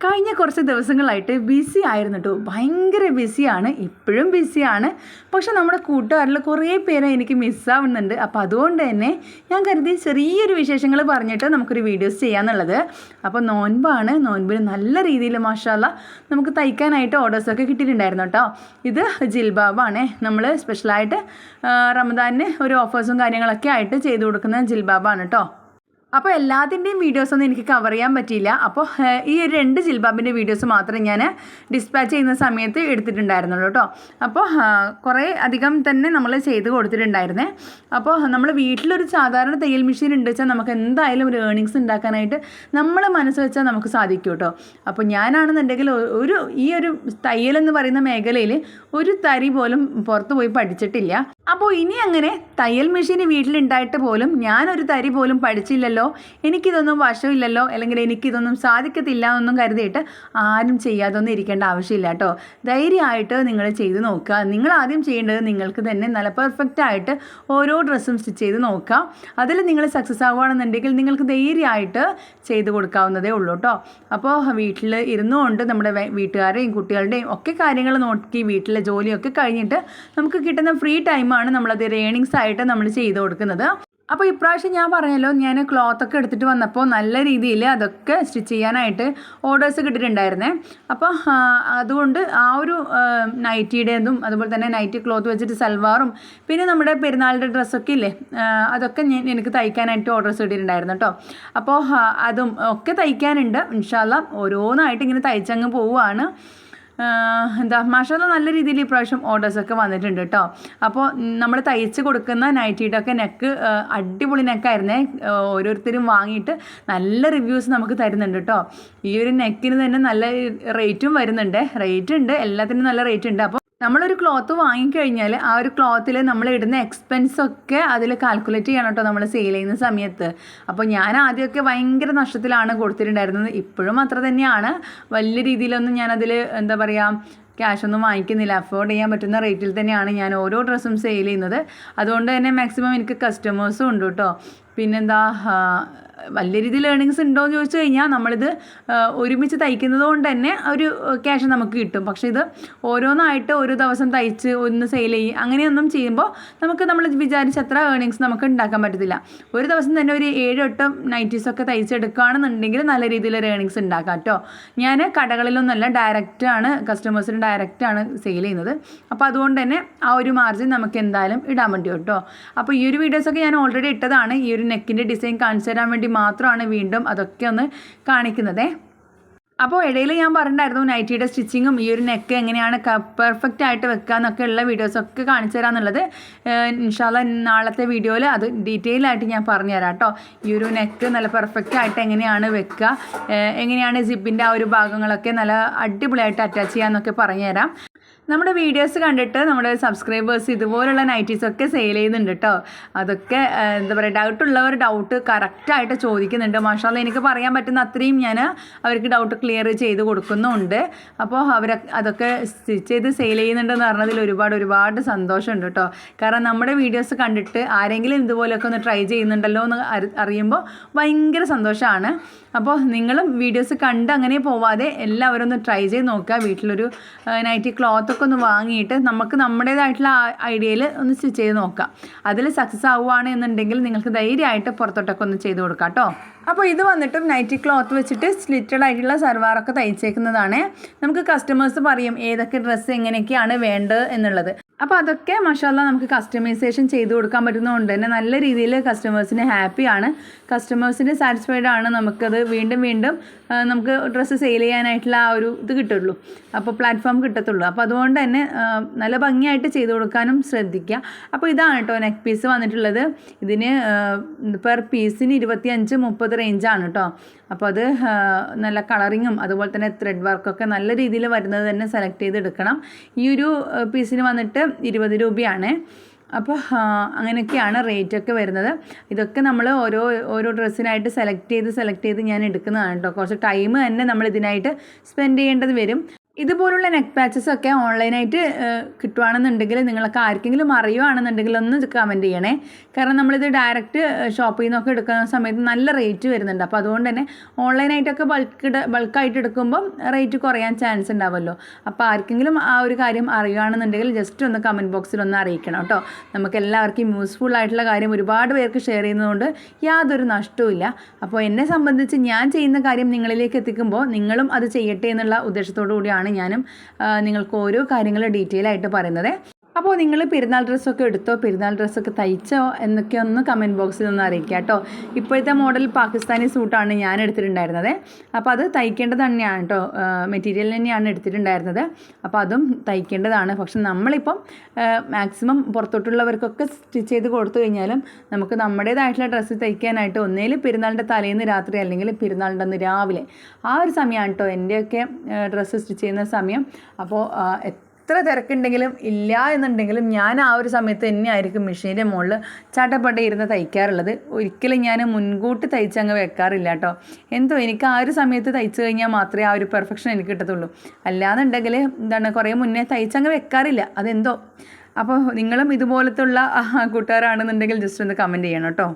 കഴിഞ്ഞ കുറച്ച് ദിവസങ്ങളായിട്ട് ബിസി ആയിരുന്നു കേട്ടോ ഭയങ്കര ബിസിയാണ് ഇപ്പോഴും ബിസിയാണ് പക്ഷെ നമ്മുടെ കൂട്ടുകാരിൽ കുറേ പേരെ എനിക്ക് മിസ്സാവുന്നുണ്ട് അപ്പോൾ അതുകൊണ്ട് തന്നെ ഞാൻ കരുതി ചെറിയൊരു വിശേഷങ്ങൾ പറഞ്ഞിട്ട് നമുക്കൊരു വീഡിയോസ് ചെയ്യാമെന്നുള്ളത് അപ്പോൾ നോൻപാണ്. നോൻപിന് നല്ല രീതിയിൽ മാഷാല്ല നമുക്ക് തയ്ക്കാനായിട്ട് ഓർഡേഴ്സൊക്കെ കിട്ടിയിട്ടുണ്ടായിരുന്നു കേട്ടോ ഇത് ജിൽബാബാണ്. നമ്മൾ സ്പെഷ്യലായിട്ട് റമദാനിന് ഒരു ഓഫേഴ്സും കാര്യങ്ങളൊക്കെ ആയിട്ട് ചെയ്തു കൊടുക്കുന്ന ജിൽബാബാണ് കേട്ടോ അപ്പോൾ എല്ലാത്തിന്റെയും വീഡിയോസ് ഒന്നും എനിക്ക് കവർ ചെയ്യാൻ പറ്റിയില്ല. അപ്പോൾ ഈ ഒരു രണ്ട് ജിൽബാബിന്റെ വീഡിയോസ് മാത്രം ഞാൻ ഡിസ്പാച്ച് ചെയ്യുന്ന സമയത്ത് എടുത്തിട്ടുണ്ടായിരുന്നുള്ളൂ കേട്ടോ അപ്പോൾ കുറേ അധികം തന്നെ നമ്മൾ ചെയ്ത് കൊടുത്തിട്ടുണ്ടായിരുന്നേ. അപ്പോൾ നമ്മൾ വീട്ടിലൊരു സാധാരണ തയ്യൽ മെഷീൻ ഉണ്ട് വെച്ചാൽ നമുക്ക് എന്തായാലും ഒരു ഏണിങ്സ് ഉണ്ടാക്കാനായിട്ട് നമ്മൾ മനസ്സ് വെച്ചാൽ നമുക്ക് സാധിക്കും കേട്ടോ അപ്പോൾ ഞാനാണെന്നുണ്ടെങ്കിൽ ഒരു ഈ ഒരു തയ്യൽ എന്ന് പറയുന്ന മേഖലയിൽ ഒരു തരി പോലും പുറത്ത് പോയി പഠിച്ചിട്ടില്ല. അപ്പോൾ ഇനി അങ്ങനെ തയ്യൽ മെഷീൻ വീട്ടിലുണ്ടായിട്ട് പോലും ഞാനൊരു തരി പോലും പഠിച്ചില്ലല്ലോ എനിക്കിതൊന്നും വശമില്ലല്ലോ അല്ലെങ്കിൽ എനിക്കിതൊന്നും സാധിക്കത്തില്ല എന്നൊന്നും കരുതിയിട്ട് ആരും ചെയ്യാതൊന്നും ഇരിക്കേണ്ട ആവശ്യമില്ല കേട്ടോ. ധൈര്യമായിട്ട് നിങ്ങൾ ചെയ്ത് നോക്കുക. നിങ്ങൾ ആദ്യം ചെയ്യേണ്ടത് നിങ്ങൾക്ക് തന്നെ നല്ല പെർഫെക്റ്റ് ആയിട്ട് ഓരോ ഡ്രസ്സും സ്റ്റിച്ച് ചെയ്ത് നോക്കുക. അതിൽ നിങ്ങൾ സക്സസ് ആവുകയാണെന്നുണ്ടെങ്കിൽ നിങ്ങൾക്ക് ധൈര്യമായിട്ട് ചെയ്ത് കൊടുക്കാവുന്നതേ ഉള്ളൂ കേട്ടോ. അപ്പോൾ വീട്ടിൽ ഇരുന്നുകൊണ്ട് നമ്മുടെ വീട്ടുകാരുടെയും കുട്ടികളുടെയും ഒക്കെ കാര്യങ്ങൾ നോക്കി വീട്ടിലെ ജോലിയൊക്കെ കഴിഞ്ഞിട്ട് നമുക്ക് കിട്ടുന്ന ഫ്രീ ടൈമാണ് നമ്മളത് ഏണിങ്സ് ആയിട്ട് നമ്മൾ ചെയ്ത് കൊടുക്കുന്നത്. അപ്പോൾ ഇപ്രാവശ്യം ഞാൻ പറഞ്ഞല്ലോ ഞാൻ ക്ലോത്ത് ഒക്കെ എടുത്തിട്ട് വന്നപ്പോൾ നല്ല രീതിയിൽ അതൊക്കെ സ്റ്റിച്ച് ചെയ്യാനായിട്ട് ഓർഡേഴ്സ് കിട്ടിയിട്ടുണ്ടായിരുന്നേ. അപ്പോൾ അതുകൊണ്ട് ആ ഒരു നൈറ്റിയുടേതും അതുപോലെ തന്നെ നൈറ്റി ക്ലോത്ത് വെച്ചിട്ട് സൽവാറും പിന്നെ നമ്മുടെ പെരുന്നാളിന്റെ ഡ്രസ്സൊക്കെ ഇല്ലേ അതൊക്കെ ഞാൻ എനിക്ക് തയ്ക്കാനായിട്ട് ഓർഡേഴ്സ് കിട്ടിയിട്ടുണ്ടായിരുന്നു കേട്ടോ അപ്പോൾ അതും ഒക്കെ തയ്ക്കാനുണ്ട്. ഇൻഷാല്ല ഓരോന്നായിട്ട് ഇങ്ങനെ തയ്ച്ചങ്ങ് പോവുകയാണ് എന്താ മാഷാല്ല നല്ല രീതിയിൽ ഇപ്രാവശ്യം ഓർഡേഴ്സൊക്കെ വന്നിട്ടുണ്ട് കേട്ടോ അപ്പോൾ നമ്മൾ തയ്ച്ച് കൊടുക്കുന്ന നൈറ്റിയുടെയൊക്കെ നെക്ക് അടിപൊളി നെക്കായിരുന്നേ ഓരോരുത്തരും വാങ്ങിയിട്ട് നല്ല റിവ്യൂസ് നമുക്ക് തരുന്നുണ്ട് കേട്ടോ ഈ ഒരു നെക്കിന് തന്നെ നല്ല റേറ്റും വരുന്നുണ്ട്. റേറ്റ് ഉണ്ട്. എല്ലാത്തിനും നല്ല റേറ്റ് ഉണ്ട്. അപ്പോൾ നമ്മളൊരു ക്ലോത്ത് വാങ്ങിക്കഴിഞ്ഞാൽ ആ ഒരു ക്ലോത്തിൽ നമ്മൾ ഇടുന്ന എക്സ്പെൻസ് ഒക്കെ അതിൽ കാൽക്കുലേറ്റ് ചെയ്യണം കേട്ടോ നമ്മൾ സെയിൽ ചെയ്യുന്ന സമയത്ത്. അപ്പോൾ ഞാൻ ആദ്യമൊക്കെ ഭയങ്കര നഷ്ടത്തിലാണ് കൊടുത്തിട്ടുണ്ടായിരുന്നത്. ഇപ്പോഴും അത്ര തന്നെയാണ്. വലിയ രീതിയിലൊന്നും ഞാനതിൽ എന്താ പറയുക ക്യാഷ് ഒന്നും വാങ്ങിക്കുന്നില്ല. അഫോർഡ് ചെയ്യാൻ പറ്റുന്ന റേറ്റിൽ തന്നെയാണ് ഞാൻ ഓരോ ഡ്രസ്സും സെയിൽ ചെയ്യുന്നത്. അതുകൊണ്ട് തന്നെ മാക്സിമം എനിക്ക് കസ്റ്റമേഴ്സും ഉണ്ട് കേട്ടോ. പിന്നെന്താ വലിയ രീതിയിൽ ഏണിങ്സ് ഉണ്ടോ എന്ന് ചോദിച്ചു കഴിഞ്ഞാൽ നമ്മളിത് ഒരുമിച്ച് തയ്ക്കുന്നത് കൊണ്ട് തന്നെ ഒരു ക്യാഷ് നമുക്ക് കിട്ടും. പക്ഷേ ഇത് ഓരോന്നായിട്ട് ഓരോ ദിവസം തയ്ച്ച് ഒന്ന് സെയിൽ ചെയ്യും അങ്ങനെയൊന്നും ചെയ്യുമ്പോൾ നമുക്ക് നമ്മൾ വിചാരിച്ച അത്ര ഏണിങ്സ് നമുക്ക് ഉണ്ടാക്കാൻ പറ്റത്തില്ല. ഒരു ദിവസം തന്നെ ഒരു ഏഴ് എട്ട് നൈറ്റീസൊക്കെ തയ്ച്ചെടുക്കുകയാണെന്നുണ്ടെങ്കിൽ നല്ല രീതിയിൽ ഒരു ഏണിങ്സ് ഉണ്ടാക്കാം കേട്ടോ. ഞാൻ കടകളിലൊന്നുമല്ല ഡയറക്റ്റാണ് കസ്റ്റമേഴ്സിന് ഡയറക്റ്റാണ് സെയിൽ ചെയ്യുന്നത്. അപ്പോൾ അതുകൊണ്ട് തന്നെ ആ ഒരു മാർജിൻ നമുക്ക് എന്തായാലും ഇടാൻ പറ്റും കേട്ടോ. അപ്പോൾ ഈ ഒരു വീഡിയോസൊക്കെ ഞാൻ ഓൾറെഡി ഇട്ടതാണ്. ഈ ഒരു നെക്കിന്റെ ഡിസൈൻ കാണിച്ചു തരാൻ വേണ്ടി മാത്രമാണ് വീണ്ടും അതൊക്കെ ഒന്ന് കാണിക്കുന്നതേ. അപ്പോൾ ഇടയിൽ ഞാൻ പറഞ്ഞിട്ടുണ്ടായിരുന്നു നൈറ്റിയുടെ സ്റ്റിച്ചിങ്ങും ഈ ഒരു നെക്ക് എങ്ങനെയാണ് പെർഫെക്റ്റ് ആയിട്ട് വെക്കുക എന്നൊക്കെ ഉള്ള വീഡിയോസൊക്കെ കാണിച്ചു തരാമെന്നുള്ളത് ഇൻഷാല്ല നാളത്തെ വീഡിയോയിൽ അത് ഡീറ്റെയിൽ ആയിട്ട് ഞാൻ പറഞ്ഞു തരാം കേട്ടോ. ഈ ഒരു നെക്ക് നല്ല പെർഫെക്റ്റ് ആയിട്ട് എങ്ങനെയാണ് വെക്കുക എങ്ങനെയാണ് സിബിന്റെ ആ ഒരു ഭാഗങ്ങളൊക്കെ നല്ല അടിപൊളിയായിട്ട് അറ്റാച്ച് ചെയ്യാമെന്നൊക്കെ പറഞ്ഞു തരാം. നമ്മുടെ വീഡിയോസ് കണ്ടിട്ട് നമ്മുടെ സബ്സ്ക്രൈബേഴ്സ് ഇതുപോലുള്ള നൈറ്റീസ് ഒക്കെ സെയിൽ ചെയ്യുന്നുണ്ട് കേട്ടോ അതൊക്കെ എന്താ പറയുക ഡൗട്ട് ഉള്ളവർ ഡൗട്ട് കറക്റ്റായിട്ട് ചോദിക്കുന്നുണ്ട്. മാഷാല്ല എനിക്ക് പറയാൻ പറ്റുന്ന അത്രയും ഞാൻ അവർക്ക് ഡൗട്ട് ക്ലിയർ ചെയ്ത് കൊടുക്കുന്നുണ്ട്. അപ്പോൾ അവർ അതൊക്കെ സ്റ്റിച്ച് ചെയ്ത് സെയിൽ ചെയ്യുന്നുണ്ടെന്ന് പറഞ്ഞതിൽ ഒരുപാട് ഒരുപാട് സന്തോഷമുണ്ട് കേട്ടോ കാരണം നമ്മുടെ വീഡിയോസ് കണ്ടിട്ട് ആരെങ്കിലും ഇതുപോലെയൊക്കെ ഒന്ന് ട്രൈ ചെയ്യുന്നുണ്ടല്ലോ എന്ന് അറിയുമ്പോൾ ഭയങ്കര സന്തോഷമാണ്. അപ്പോൾ നിങ്ങളും വീഡിയോസ് കണ്ട് അങ്ങനെ പോവാതെ എല്ലാവരും ഒന്ന് ട്രൈ ചെയ്ത് നോക്കുക. വീട്ടിലൊരു നൈറ്റി ക്ലോത്ത് ഒക്കെ ഒന്ന് വാങ്ങിയിട്ട് നമുക്ക് നമ്മുടേതായിട്ടുള്ള ഐഡിയയിൽ ഒന്ന് സ്റ്റിച്ച് ചെയ്ത് നോക്കാം. അതിൽ സക്സസ് ആവുകയാണ് എന്നുണ്ടെങ്കിൽ നിങ്ങൾക്ക് ധൈര്യമായിട്ട് പുറത്തോട്ടൊക്കെ ഒന്ന് ചെയ്ത് കൊടുക്കാം കേട്ടോ. അപ്പോൾ ഇത് വന്നിട്ടും നൈറ്റി ക്ലോത്ത് വെച്ചിട്ട് സ്ലിറ്റഡ് ആയിട്ടുള്ള സർവാറൊക്കെ തയ്ച്ചേക്കുന്നതാണ്. നമുക്ക് കസ്റ്റമേഴ്സ് പറയും ഏതൊക്കെ ഡ്രസ്സ് എങ്ങനെയൊക്കെയാണ് വേണ്ടത് എന്നുള്ളത്. അപ്പോൾ അതൊക്കെ മഷാല്ല നമുക്ക് കസ്റ്റമൈസേഷൻ ചെയ്ത് കൊടുക്കാൻ പറ്റുന്നതുകൊണ്ട് തന്നെ നല്ല രീതിയിൽ കസ്റ്റമേഴ്സിന് ഹാപ്പിയാണ് കസ്റ്റമേഴ്സിന് സാറ്റിസ്ഫൈഡ് ആണ് നമുക്കത് വീണ്ടും വീണ്ടും നമുക്ക് ഡ്രസ്സ് സെയിൽ ചെയ്യാനായിട്ടുള്ള ആ ഒരു ഇത് കിട്ടുള്ളൂ. അപ്പോൾ പ്ലാറ്റ്ഫോം കിട്ടത്തുള്ളൂ. അപ്പോൾ അതുകൊണ്ട് തന്നെ നല്ല ഭംഗിയായിട്ട് ചെയ്ത് കൊടുക്കാനും ശ്രദ്ധിക്കുക. അപ്പോൾ ഇതാണ് കേട്ടോ നെക്ക് പീസ് വന്നിട്ടുള്ളത്. ഇതിന് പെർ പീസിന് ഇരുപത്തി അഞ്ച് മുപ്പത് റേഞ്ചാണ് കേട്ടോ. അപ്പോൾ അത് നല്ല കളറിങ്ങും അതുപോലെ തന്നെ ത്രെഡ് വർക്കൊക്കെ നല്ല രീതിയിൽ വരുന്നത് തന്നെ സെലക്ട് ചെയ്ത് എടുക്കണം ഈ ഒരു പീസിന് വന്നിട്ട് ഇരുപത് രൂപയാണ്. അപ്പോൾ അങ്ങനെയൊക്കെയാണ് റേറ്റൊക്കെ വരുന്നത്. ഇതൊക്കെ നമ്മൾ ഓരോ ഓരോ ഡ്രസ്സിനായിട്ട് സെലക്ട് ചെയ്ത് സെലക്ട് ചെയ്ത് ഞാൻ എടുക്കുന്നതാണ് കേട്ടോ കുറച്ച് ടൈം തന്നെ നമ്മൾ ഇതിനായിട്ട് സ്പെൻഡ് ചെയ്യേണ്ടത് വരും. ഇതുപോലുള്ള നെക്ക് പാച്ചസ് ഒക്കെ ഓൺലൈനായിട്ട് കിട്ടുവാണെന്നുണ്ടെങ്കിൽ നിങ്ങൾക്ക് ആർക്കെങ്കിലും അറിയുവാണെന്നുണ്ടെങ്കിൽ ഒന്ന് കമന്റ് ചെയ്യണേ. കാരണം നമ്മളിത് ഡയറക്റ്റ് ഷോപ്പിൽ നിന്നൊക്കെ എടുക്കുന്ന സമയത്ത് നല്ല റേറ്റ് വരുന്നുണ്ട്. അപ്പോൾ അതുകൊണ്ട് തന്നെ ഓൺലൈനായിട്ടൊക്കെ ബൾക്ക് ബൾക്കായിട്ട് എടുക്കുമ്പം റേറ്റ് കുറയാൻ ചാൻസ് ഉണ്ടാവുമല്ലോ അപ്പോൾ ആർക്കെങ്കിലും ആ ഒരു കാര്യം അറിയുകയാണെന്നുണ്ടെങ്കിൽ ജസ്റ്റ് ഒന്ന് കമന്റ് ബോക്സിൽ ഒന്ന് അറിയിക്കണം കേട്ടോ. നമുക്ക് എല്ലാവർക്കും യൂസ്ഫുൾ ആയിട്ടുള്ള കാര്യം ഒരുപാട് പേർക്ക് ഷെയർ ചെയ്യുന്നതുകൊണ്ട് യാതൊരു നഷ്ടവുമില്ല അപ്പോൾ എന്നെ സംബന്ധിച്ച് ഞാൻ ചെയ്യുന്ന കാര്യം നിങ്ങളിലേക്ക് എത്തിക്കുമ്പോൾ നിങ്ങളും അത് ചെയ്യട്ടെ എന്നുള്ള ഉദ്ദേശത്തോടു കൂടിയാണ് ഞാനും നിങ്ങൾക്ക് ഓരോ കാര്യങ്ങൾ ഡീറ്റെയിൽ ആയിട്ട് പറയുന്നത്. അപ്പോൾ നിങ്ങൾ പെരുന്നാൾ ഡ്രസ്സൊക്കെ എടുത്തോ? പെരുന്നാൾ ഡ്രസ്സൊക്കെ തയ്ച്ചോ? എന്നൊക്കെ ഒന്ന് കമന്റ് ബോക്സിൽ ഒന്ന് അറിയിക്കുക കേട്ടോ. ഇപ്പോഴത്തെ മോഡൽ പാകിസ്ഥാനി സൂട്ടാണ് ഞാൻ എടുത്തിട്ടുണ്ടായിരുന്നത്. അപ്പോൾ അത് തയ്ക്കേണ്ടത് തന്നെയാണ് കേട്ടോ. മെറ്റീരിയൽ തന്നെയാണ് എടുത്തിട്ടുണ്ടായിരുന്നത്. അപ്പോൾ അതും തയ്ക്കേണ്ടതാണ്. പക്ഷെ നമ്മളിപ്പം മാക്സിമം പുറത്തോട്ടുള്ളവർക്കൊക്കെ സ്റ്റിച്ച് ചെയ്ത് കൊടുത്തു കഴിഞ്ഞാലും നമുക്ക് നമ്മുടേതായിട്ടുള്ള ഡ്രസ്സ് തയ്ക്കാനായിട്ട് ഒന്നേലും പെരുന്നാളിന്റെ തലേന്ന് രാത്രി അല്ലെങ്കിൽ പെരുന്നാളിന്റെ അന്ന് രാവിലെ ആ ഒരു സമയമാണ് കേട്ടോ എന്റെയൊക്കെ ഡ്രസ്സ് സ്റ്റിച്ച് ചെയ്യുന്ന സമയം. അപ്പോൾ എത്ര തിരക്കുണ്ടെങ്കിലും ഇല്ല എന്നുണ്ടെങ്കിലും ഞാൻ ആ ഒരു സമയത്ത് തന്നെയായിരിക്കും മെഷീന്റെ മുകളിൽ ചാട്ടപ്പട്ട ഇരുന്ന് തയ്ക്കാറുള്ളത്. ഒരിക്കലും ഞാൻ മുൻകൂട്ടി തയ്ച്ചങ്ങ് വെക്കാറില്ല കേട്ടോ. എന്തോ എനിക്ക് ആ ഒരു സമയത്ത് തയ്ച്ചു കഴിഞ്ഞാൽ മാത്രമേ ആ ഒരു പെർഫെക്ഷൻ എനിക്ക് കിട്ടത്തുള്ളൂ. അല്ലാന്നുണ്ടെങ്കിൽ എന്താണ് കുറേ മുന്നേ തയ്ച്ചങ്ങ് വെക്കാറില്ല. അതെന്തോ. അപ്പോൾ നിങ്ങളും ഇതുപോലത്തുള്ള കൂട്ടുകാരാണെന്നുണ്ടെങ്കിൽ ജസ്റ്റ് ഒന്ന് കമന്റ് ചെയ്യണം കേട്ടോ.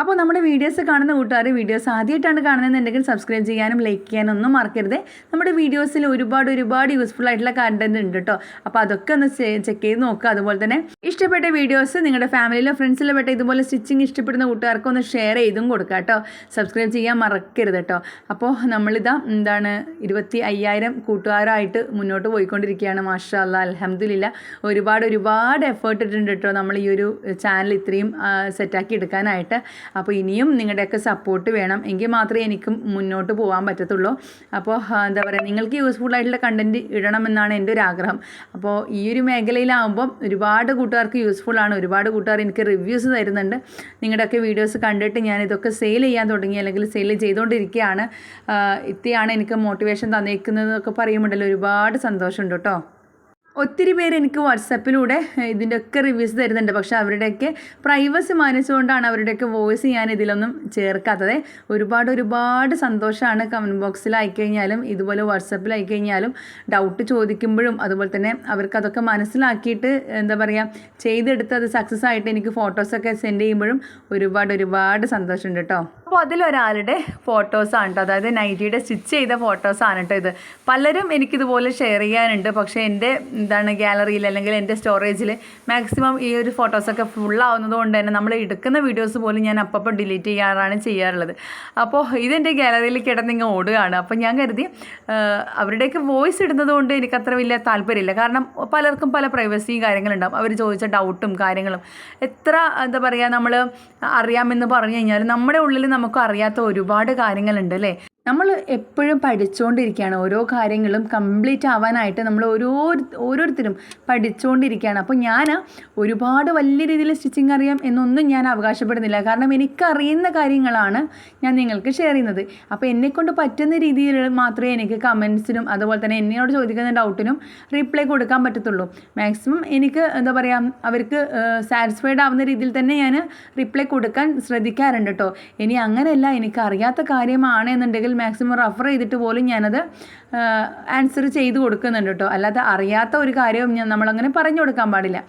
അപ്പോൾ നമ്മുടെ വീഡിയോസ് കാണുന്ന കൂട്ടുകാർ വീഡിയോസ് ആദ്യമായിട്ടാണ് കാണുന്നതെന്നുണ്ടെങ്കിൽ സബ്സ്ക്രൈബ് ചെയ്യാനും ലൈക്ക് ചെയ്യാനും ഒന്നും മറക്കരുത്. നമ്മുടെ വീഡിയോസിൽ ഒരുപാട് ഒരുപാട് യൂസ്ഫുൾ ആയിട്ടുള്ള കണ്ടന്റ് ഉണ്ട് കേട്ടോ അപ്പോൾ അതൊക്കെ ഒന്ന് ചെക്ക് ചെയ്ത് നോക്കുക അതുപോലെ തന്നെ ഇഷ്ടപ്പെട്ട വീഡിയോസ് നിങ്ങളുടെ ഫാമിലിയിലോ ഫ്രണ്ട്സിലോ പെട്ട ഇതുപോലെ സ്റ്റിച്ചിങ് ഇഷ്ടപ്പെടുന്ന കൂട്ടുകാർക്ക് ഒന്ന് ഷെയർ ചെയ്തും കൊടുക്കുക കേട്ടോ സബ്സ്ക്രൈബ് ചെയ്യാൻ മറക്കരുത് കേട്ടോ അപ്പോൾ നമ്മളിതാ എന്താണ് ഇരുപത്തി അയ്യായിരം കൂട്ടുകാരായിട്ട് മുന്നോട്ട് പോയിക്കൊണ്ടിരിക്കുകയാണ്. മാഷാ അല്ലാ അലഹമ്മദില്ല ഒരുപാട് ഒരുപാട് എഫേർട്ട് ഇട്ടിട്ടുണ്ട് കേട്ടോ നമ്മൾ ഈ ഒരു ചാനൽ ഇത്രയും സെറ്റാക്കി എടുക്കാനായിട്ട്. അപ്പോൾ ഇനിയും നിങ്ങളുടെയൊക്കെ സപ്പോർട്ട് വേണം. എങ്കിൽ മാത്രമേ എനിക്ക് മുന്നോട്ട് പോകാൻ പറ്റത്തുള്ളൂ. അപ്പോൾ എന്താ പറയുക നിങ്ങൾക്ക് യൂസ്ഫുൾ ആയിട്ടുള്ള കണ്ടന്റ് ഇടണമെന്നാണ് എന്റെ ഒരു ആഗ്രഹം. അപ്പോൾ ഈ ഒരു മേഖലയിലാകുമ്പോൾ ഒരുപാട് കൂട്ടുകാർക്ക് യൂസ്ഫുൾ ആണ്. ഒരുപാട് കൂട്ടുകാർ എനിക്ക് റിവ്യൂസ് തരുന്നുണ്ട്. നിങ്ങളുടെയൊക്കെ വീഡിയോസ് കണ്ടിട്ട് ഞാൻ ഇതൊക്കെ സെയിൽ ചെയ്യാൻ തുടങ്ങി അല്ലെങ്കിൽ സെയിൽ ചെയ്തുകൊണ്ടിരിക്കുകയാണ്. ഇത്തിയാണ് എനിക്ക് മോട്ടിവേഷൻ തന്നേക്കുന്നതൊക്കെ പറയുമ്പോഴല്ലോ ഒരുപാട് സന്തോഷമുണ്ട് കേട്ടോ. ഒത്തിരി പേര് എനിക്ക് വാട്സപ്പിലൂടെ ഇതിന്റെയൊക്കെ റിവ്യൂസ് തരുന്നുണ്ട്. പക്ഷെ അവരുടെയൊക്കെ പ്രൈവസി മാനിച്ചുകൊണ്ടാണ് അവരുടെയൊക്കെ വോയിസ് ഞാൻ ഇതിലൊന്നും ചേർക്കാത്തത്. ഒരുപാട് ഒരുപാട് സന്തോഷമാണ് കമന്റ് ബോക്സിൽ അയക്കഴിഞ്ഞാലും ഇതുപോലെ വാട്സപ്പിൽ അയക്കഴിഞ്ഞാലും ഡൗട്ട് ചോദിക്കുമ്പോഴും അതുപോലെ തന്നെ അവർക്ക് അതൊക്കെ മനസ്സിലാക്കിയിട്ട് എന്താ പറയുക ചെയ്തെടുത്ത് അത് സക്സസ് ആയിട്ട് എനിക്ക് ഫോട്ടോസൊക്കെ സെൻഡ് ചെയ്യുമ്പോഴും ഒരുപാട് ഒരുപാട് സന്തോഷമുണ്ട് കേട്ടോ. അപ്പോൾ അതിലൊരാളുടെ ഫോട്ടോസാണ് കേട്ടോ. അതായത് നൈറ്റിയുടെ സ്റ്റിച്ച് ചെയ്ത ഫോട്ടോസാണ് കേട്ടോ ഇത്. പലരും എനിക്കിതുപോലെ ഷെയർ ചെയ്യാനുണ്ട്. പക്ഷേ എന്റെ എന്താണ് ഗാലറിയിൽ അല്ലെങ്കിൽ എന്റെ സ്റ്റോറേജിൽ മാക്സിമം ഈ ഒരു ഫോട്ടോസൊക്കെ ഫുള്ളാവുന്നത് കൊണ്ട് തന്നെ നമ്മൾ എടുക്കുന്ന വീഡിയോസ് പോലും ഞാൻ അപ്പപ്പോൾ ഡിലീറ്റ് ചെയ്യാറാണ് ചെയ്യാറുള്ളത്. അപ്പോൾ ഇതെന്റെ ഗാലറിയിൽ കിടന്നിങ്ങ് ഓടുകയാണ്. അപ്പോൾ ഞാൻ കരുതി അവരുടെയൊക്കെ വോയിസ് ഇടുന്നത് കൊണ്ട് എനിക്ക് അത്ര വലിയ താല്പര്യമില്ല. കാരണം പലർക്കും പല പ്രൈവസിയും കാര്യങ്ങളുണ്ടാവും. അവർ ചോദിച്ച ഡൗട്ടും കാര്യങ്ങളും. എത്ര എന്താ പറയുക നമ്മൾ അറിയാമെന്ന് പറഞ്ഞു കഴിഞ്ഞാൽ നമ്മുടെ ഉള്ളിൽ നമുക്ക് അറിയാത്ത ഒരുപാട് കാര്യങ്ങളുണ്ട് അല്ലേ? നമ്മൾ എപ്പോഴും പഠിച്ചുകൊണ്ടിരിക്കുകയാണ് ഓരോ കാര്യങ്ങളും കംപ്ലീറ്റ് ആവാനായിട്ട് നമ്മൾ ഓരോ ഓരോരുത്തരും പഠിച്ചുകൊണ്ടിരിക്കുകയാണ് അപ്പോൾ ഞാൻ ഒരുപാട് വലിയ രീതിയിൽ സ്റ്റിച്ചിങ് അറിയാം എന്നൊന്നും ഞാൻ അവകാശപ്പെടുന്നില്ല. കാരണം എനിക്കറിയുന്ന കാര്യങ്ങളാണ് ഞാൻ നിങ്ങൾക്ക് ഷെയർ ചെയ്യുന്നത്. അപ്പോൾ എന്നെക്കൊണ്ട് പറ്റുന്ന രീതിയിൽ മാത്രമേ എനിക്ക് കമൻസിനും അതുപോലെ തന്നെ എന്നോട് ചോദിക്കുന്ന ഡൗട്ടിനും റിപ്ലൈ കൊടുക്കാൻ പറ്റത്തുള്ളൂ. മാക്സിമം എനിക്ക് എന്താ പറയുക അവർക്ക് സാറ്റിസ്ഫൈഡ് ആവുന്ന രീതിയിൽ തന്നെ ഞാൻ റിപ്ലൈ കൊടുക്കാൻ ശ്രദ്ധിക്കാറുണ്ട് കേട്ടോ ഇനി അങ്ങനെയല്ല എനിക്ക് അറിയാത്ത കാര്യമാണ് എന്നുണ്ടെങ്കിൽ മാക്സിമം റഫർ ചെയ്തിട്ട് പോലും ഞാനത് ആൻസർ ചെയ്ത് കൊടുക്കുന്നുണ്ട് കേട്ടോ. അല്ലാതെ അറിയാത്ത ഒരു കാര്യവും ഞാൻ നമ്മളങ്ങനെ പറഞ്ഞു കൊടുക്കാൻ പാടില്ല.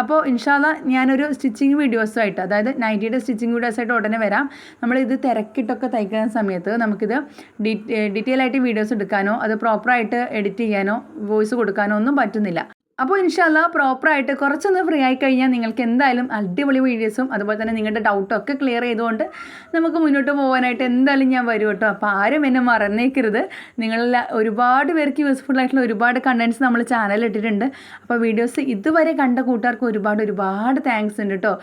അപ്പോൾ ഇൻഷാല്ല ഞാനൊരു സ്റ്റിച്ചിങ് വീഡിയോസുമായിട്ട് അതായത് നൈറ്റിയുടെ സ്റ്റിച്ചിങ് വീഡിയോസായിട്ട് ഉടനെ വരാം. നമ്മളിത് തിരക്കിട്ടൊക്കെ തയ്ക്കുന്ന സമയത്ത് നമുക്കിത് ഡീറ്റെയിൽ ആയിട്ട് വീഡിയോസ് എടുക്കാനോ അത് പ്രോപ്പറായിട്ട് എഡിറ്റ് ചെയ്യാനോ വോയിസ് കൊടുക്കാനോ ഒന്നും പറ്റുന്നില്ല. അപ്പോൾ ഇൻഷാല്ല പ്രോപ്പറായിട്ട് കുറച്ചൊന്ന് ഫ്രീ ആയി കഴിഞ്ഞാൽ നിങ്ങൾക്ക് എന്തായാലും അടിപൊളി വീഡിയോസും അതുപോലെ തന്നെ നിങ്ങളുടെ ഡൗട്ടും ഒക്കെ ക്ലിയർ ചെയ്തുകൊണ്ട് നമുക്ക് മുന്നോട്ട് പോകാനായിട്ട് എന്തായാലും ഞാൻ വരും കേട്ടോ. അപ്പോൾ ആരും എന്നെ മറന്നേക്കരുത്. നിങ്ങളെല്ലാം ഒരുപാട് പേർക്ക് യൂസ്ഫുൾ ആയിട്ടുള്ള ഒരുപാട് കണ്ടന്റ്സ് നമ്മൾ ചാനലിൽ ഇട്ടിട്ടുണ്ട്. അപ്പോൾ വീഡിയോസ് ഇതുവരെ കണ്ട കൂട്ടുകാർക്ക് ഒരുപാട് ഒരുപാട് താങ്ക്സ് ഉണ്ട് കേട്ടോ.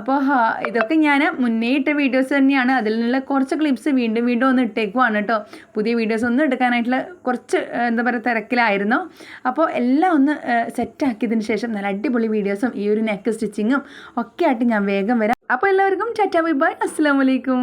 അപ്പോൾ ഇതൊക്കെ ഞാൻ മുന്നേ ഇട്ട വീഡിയോസ് തന്നെയാണ്. അതിൽ നിന്നുള്ള കുറച്ച് ക്ലിപ്സ് വീണ്ടും വീണ്ടും ഒന്ന് ഇട്ടേക്കുവാണ് കേട്ടോ. പുതിയ വീഡിയോസ് ഒന്നും എടുക്കാനായിട്ടുള്ള കുറച്ച് എന്താ പറയുക തിരക്കിലായിരുന്നു. അപ്പോൾ എല്ലാം ഒന്ന് സെറ്റാക്കിയതിന് ശേഷം നല്ല അടിപൊളി വീഡിയോസും ഈ ഒരു നെക്ക് സ്റ്റിച്ചിങ്ങും ഒക്കെ ആയിട്ട് ഞാൻ വേഗം വരാം. അപ്പോൾ എല്ലാവർക്കും ചാറ്റാ ബൈ ബൈ. അസ്സാം വലൈക്കും